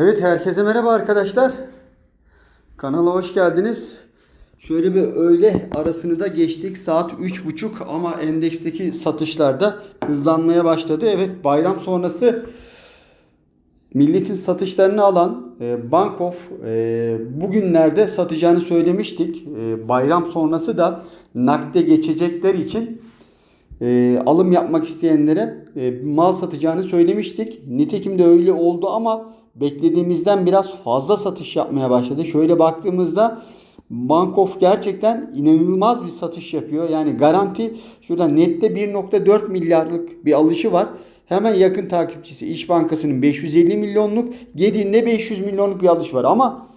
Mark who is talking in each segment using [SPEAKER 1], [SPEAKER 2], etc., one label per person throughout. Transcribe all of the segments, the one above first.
[SPEAKER 1] Evet herkese merhaba arkadaşlar. Kanala hoş geldiniz. Şöyle bir öğle arasını da geçtik. Saat 3.30 ama endeksteki satışlarda hızlanmaya başladı. Evet bayram sonrası milletin satışlarını alan e, Bankof e, bugünlerde satacağını söylemiştik. E, bayram sonrası da nakde geçecekler için e, alım yapmak isteyenlere e, mal satacağını söylemiştik. Nitekim de öyle oldu ama beklediğimizden biraz fazla satış yapmaya başladı. Şöyle baktığımızda Bankof gerçekten inanılmaz bir satış yapıyor. Yani garanti şurada nette 1.4 milyarlık bir alışı var. Hemen yakın takipçisi İş Bankası'nın 550 milyonluk, Gedi'nin 500 milyonluk bir alış var. Ama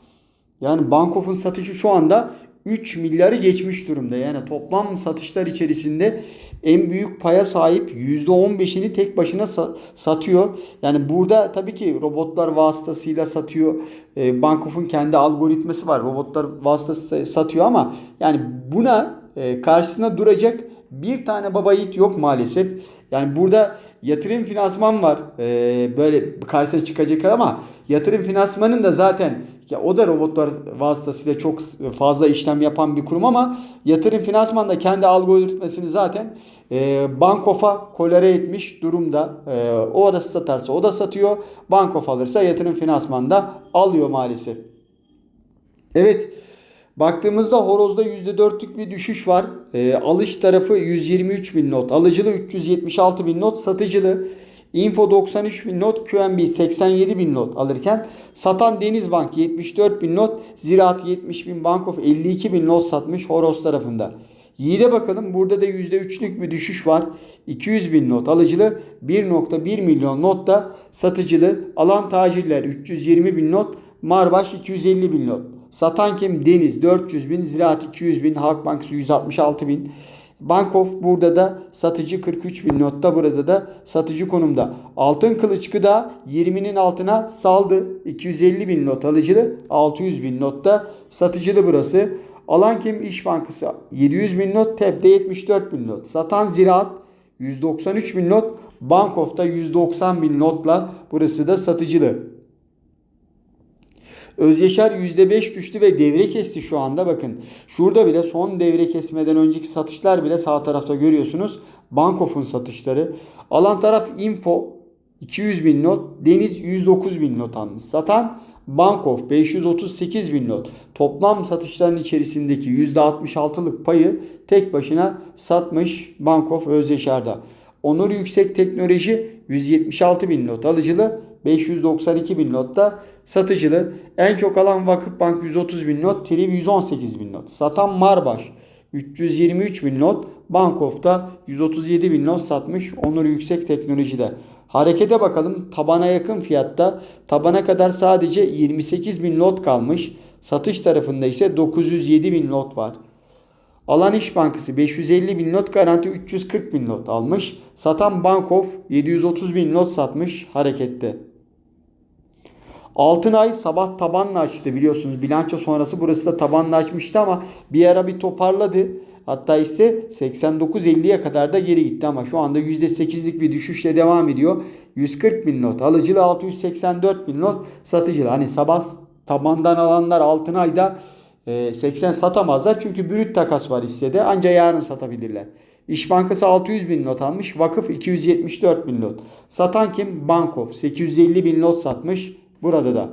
[SPEAKER 1] yani Bankof'un satışı şu anda 3 milyarı geçmiş durumda. Yani toplam satışlar içerisinde en büyük paya sahip %15'ini tek başına sa- satıyor. Yani burada tabii ki robotlar vasıtasıyla satıyor. E, Bankof'un kendi algoritması var. Robotlar vasıtasıyla satıyor ama yani buna e, karşısına duracak bir tane baba yiğit yok maalesef. Yani burada yatırım finansman var. Ee, böyle karşısına çıkacak ama yatırım finansmanın da zaten ya o da robotlar vasıtasıyla çok fazla işlem yapan bir kurum ama yatırım finansman da kendi algoritmasını zaten e, Bankof'a kolere etmiş durumda. E, o da satarsa o da satıyor. Bankof alırsa yatırım finansman da alıyor maalesef. Evet. Baktığımızda horozda %4'lük bir düşüş var. E, alış tarafı 123 bin not. Alıcılı 376 bin not. Satıcılı Info 93 bin not. QNB 87 bin not alırken satan Denizbank 74 bin not. Ziraat 70 bin. Bankof 52 bin not satmış horoz tarafında. Yiğide bakalım burada da %3'lük bir düşüş var. 200 bin not alıcılı 1.1 milyon not da satıcılı. Alan tacirler 320 bin not. Marbaş 250 bin not. Satan kim? Deniz 400 bin, Ziraat 200 bin, Halk Bankası 166 bin. Bankof burada da satıcı 43 bin notta burada da satıcı konumda. Altın kılıç gıda 20'nin altına saldı. 250 bin not alıcılı 600 bin notta satıcılı burası. Alan kim? İş Bankası 700 bin not. TEB'de 74 bin not. Satan Ziraat 193 bin not. Bankof'ta 190 bin notla burası da satıcılı. Özyeşer %5 düştü ve devre kesti şu anda bakın. Şurada bile son devre kesmeden önceki satışlar bile sağ tarafta görüyorsunuz. Bankof'un satışları. Alan taraf Info 200 bin not. Deniz 109 bin not almış. Satan Bankof 538 bin not. Toplam satışların içerisindeki %66'lık payı tek başına satmış Bankof Özyeşer'de. Onur Yüksek Teknoloji 176 bin not alıcılı 592 bin notta satıcılı. En çok alan Vakıfbank 130 bin not, Triv 118 bin not. Satan Marbaş 323 bin not, Bankof'ta 137 bin not satmış Onur Yüksek Teknoloji'de. Harekete bakalım tabana yakın fiyatta tabana kadar sadece 28 bin not kalmış. Satış tarafında ise 907 bin not var. Alan İş Bankası 550 bin not garanti 340 bin not almış. Satan Bankof 730 bin not satmış harekette. Altınay sabah tabanla açtı biliyorsunuz bilanço sonrası burası da tabanla açmıştı ama bir ara bir toparladı. Hatta ise 89.50'ye kadar da geri gitti ama şu anda %8'lik bir düşüşle devam ediyor. 140 bin not alıcılı 684 bin not satıcılı. Hani sabah tabandan alanlar Altınay'da 80 satamazlar çünkü brüt takas var hissede ancak yarın satabilirler. İş Bankası 600 bin not almış. Vakıf 274 bin not. Satan kim? Bankof 850 bin not satmış. Burada da.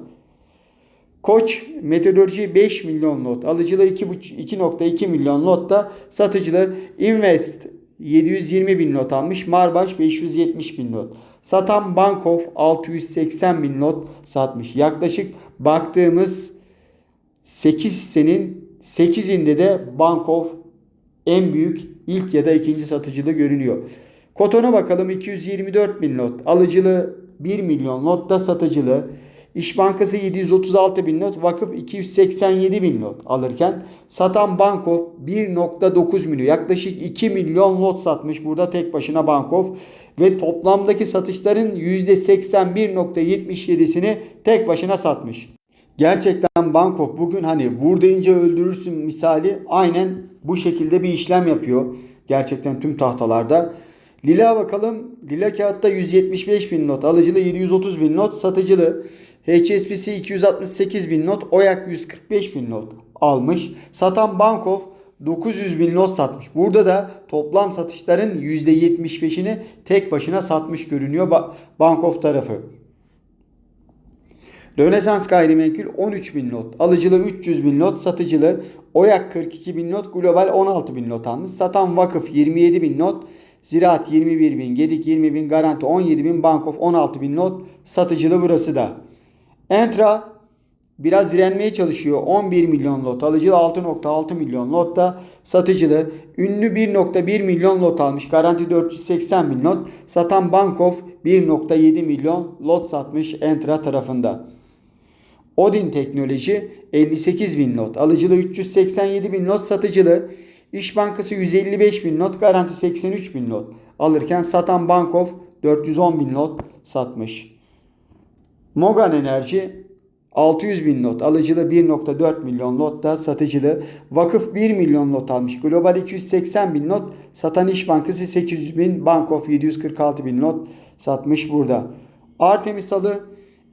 [SPEAKER 1] Koç metodoloji 5 milyon not. Alıcılı 2.2 milyon not da satıcılı Invest 720 bin not almış. Marbaş 570 bin not. Satan Bankof 680 bin not satmış. Yaklaşık baktığımız 8 hissenin 8'inde de Bankof en büyük ilk ya da ikinci satıcılı görünüyor. Koton'a bakalım 224 bin not. Alıcılı 1 milyon not da satıcılı. İş Bankası 736 bin not, vakıf 287 bin not alırken satan Bankof 1.9 milyon yaklaşık 2 milyon not satmış burada tek başına Bankof ve toplamdaki satışların %81.77'sini tek başına satmış. Gerçekten Bankof bugün hani vur deyince öldürürsün misali aynen bu şekilde bir işlem yapıyor. Gerçekten tüm tahtalarda. Lila bakalım. Lila kağıtta 175 bin not. Alıcılı 730 bin not. Satıcılı HSBC 268 bin not, OYAK 145 bin not almış. Satan Bankof 900 bin lot satmış. Burada da toplam satışların %75'ini tek başına satmış görünüyor Ba- Bankof tarafı. Rönesans gayrimenkul 13 bin lot. Alıcılı 300 bin lot. Satıcılı Oyak 42 bin lot. Global 16 bin lot almış. Satan vakıf 27 bin lot. Ziraat 21 bin. Gedik 20 bin. Garanti 17 bin. Bankof 16 bin lot. Satıcılı burası da. Entra biraz direnmeye çalışıyor. 11 milyon lot. Alıcılı 6.6 milyon lotta. Satıcılı ünlü 1.1 milyon lot almış. Garanti 480 bin lot. Satan Bankof 1.7 milyon lot satmış Entra tarafında. Odin Teknoloji 58 bin not. Alıcılı 387 bin not. Satıcılı İş Bankası 155 bin not. Garanti 83 bin not. Alırken satan Bankof 410 bin not satmış. Mogan Enerji 600 bin not. Alıcılı 1.4 milyon lotta. Satıcılı Vakıf 1 milyon lot almış. Global 280 bin not. Satan İş Bankası 800 bin. Bankof 746 bin not satmış burada. Artemis Salı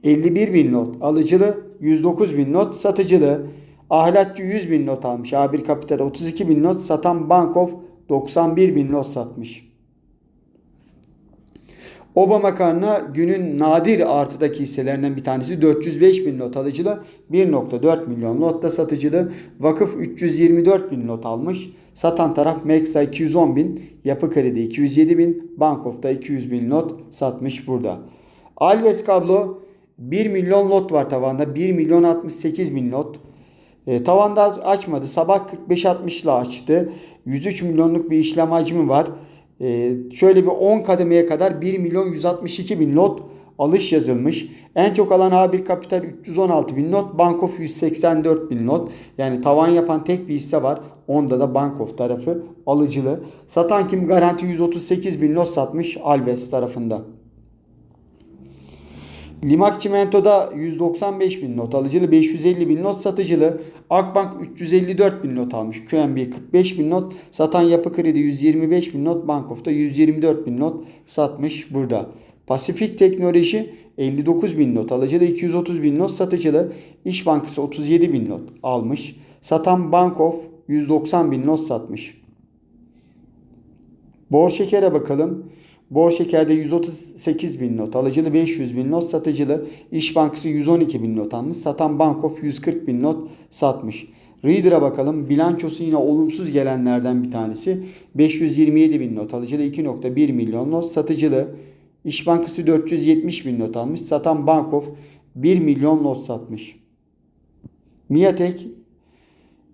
[SPEAKER 1] 51 bin not. Alıcılı 109 bin not. Satıcılı Ahlatçı 100 bin not almış. A1 Kapital 32 bin not. Satan Bankof 91 bin not satmış. Oba makarna günün nadir artıdaki hisselerinden bir tanesi 405 bin not alıcılı 1.4 milyon lotta satıcılı vakıf 324 bin not almış. Satan taraf Meksa 210 bin, Yapı Kredi 207 bin, Bankof'ta 200 bin not satmış burada. Alves kablo 1 milyon lot var tavanda 1 milyon 68 bin lot. E, tavanda açmadı. Sabah 45-60 ile açtı. 103 milyonluk bir işlem hacmi var. E, şöyle bir 10 kademeye kadar 1 milyon 162 bin lot alış yazılmış. En çok alan A1 Kapital 316 bin not. Bankof 184 bin not. Yani tavan yapan tek bir hisse var. Onda da Bankof tarafı alıcılı. Satan kim garanti 138 bin not satmış Alves tarafında. Limak Çimento'da 195 bin not alıcılı, 550 bin not satıcılı. Akbank 354 bin not almış. QNB 45 bin not. Satan Yapı Kredi 125 bin not. Bankof'ta 124 bin not satmış burada. Pasifik Teknoloji 59 bin not alıcılı, 230 bin not satıcılı. İş Bankası 37 bin not almış. Satan Bankof 190 bin not satmış. Bor şekere bakalım. Bor şekerde 138 bin not, alıcılı 500 bin not, satıcılı İş Bankası 112 bin not almış, satan Bankof 140 bin not satmış. Reader'a bakalım. Bilançosu yine olumsuz gelenlerden bir tanesi. 527 bin not, alıcılı 2.1 milyon not, satıcılı İş Bankası 470 bin not almış, satan Bankof 1 milyon not satmış. Miatek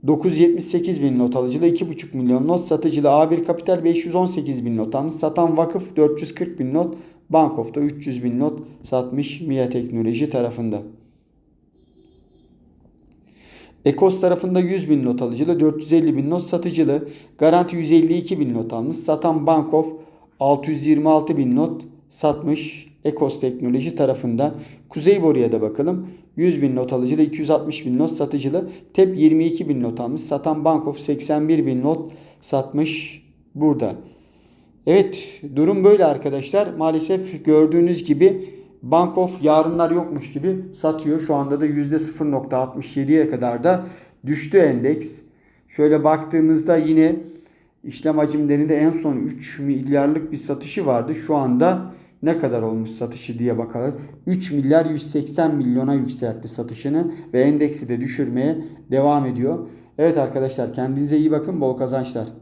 [SPEAKER 1] 978 bin not alıcılı 2,5 milyon not satıcılı A1 Kapital 518 bin not almış. Satan vakıf 440 bin not. Bankof'ta 300 bin not satmış MIA Teknoloji tarafında. Ekos tarafında 100 bin not alıcılı 450 bin not satıcılı. Garanti 152 bin not almış. Satan Bankof 626 bin not satmış Ekos Teknoloji tarafında. Kuzey Boru'ya da bakalım. 100 bin not alıcılı, 260 bin not satıcılı. TEP 22 bin not almış. Satan Bankof 81 bin not satmış burada. Evet durum böyle arkadaşlar. Maalesef gördüğünüz gibi Bankof yarınlar yokmuş gibi satıyor. Şu anda da %0.67'ye kadar da düştü endeks. Şöyle baktığımızda yine işlem hacimlerinde en son 3 milyarlık bir satışı vardı. Şu anda ne kadar olmuş satışı diye bakalım. 3 milyar 180 milyona yükseltti satışını ve endeksi de düşürmeye devam ediyor. Evet arkadaşlar kendinize iyi bakın bol kazançlar.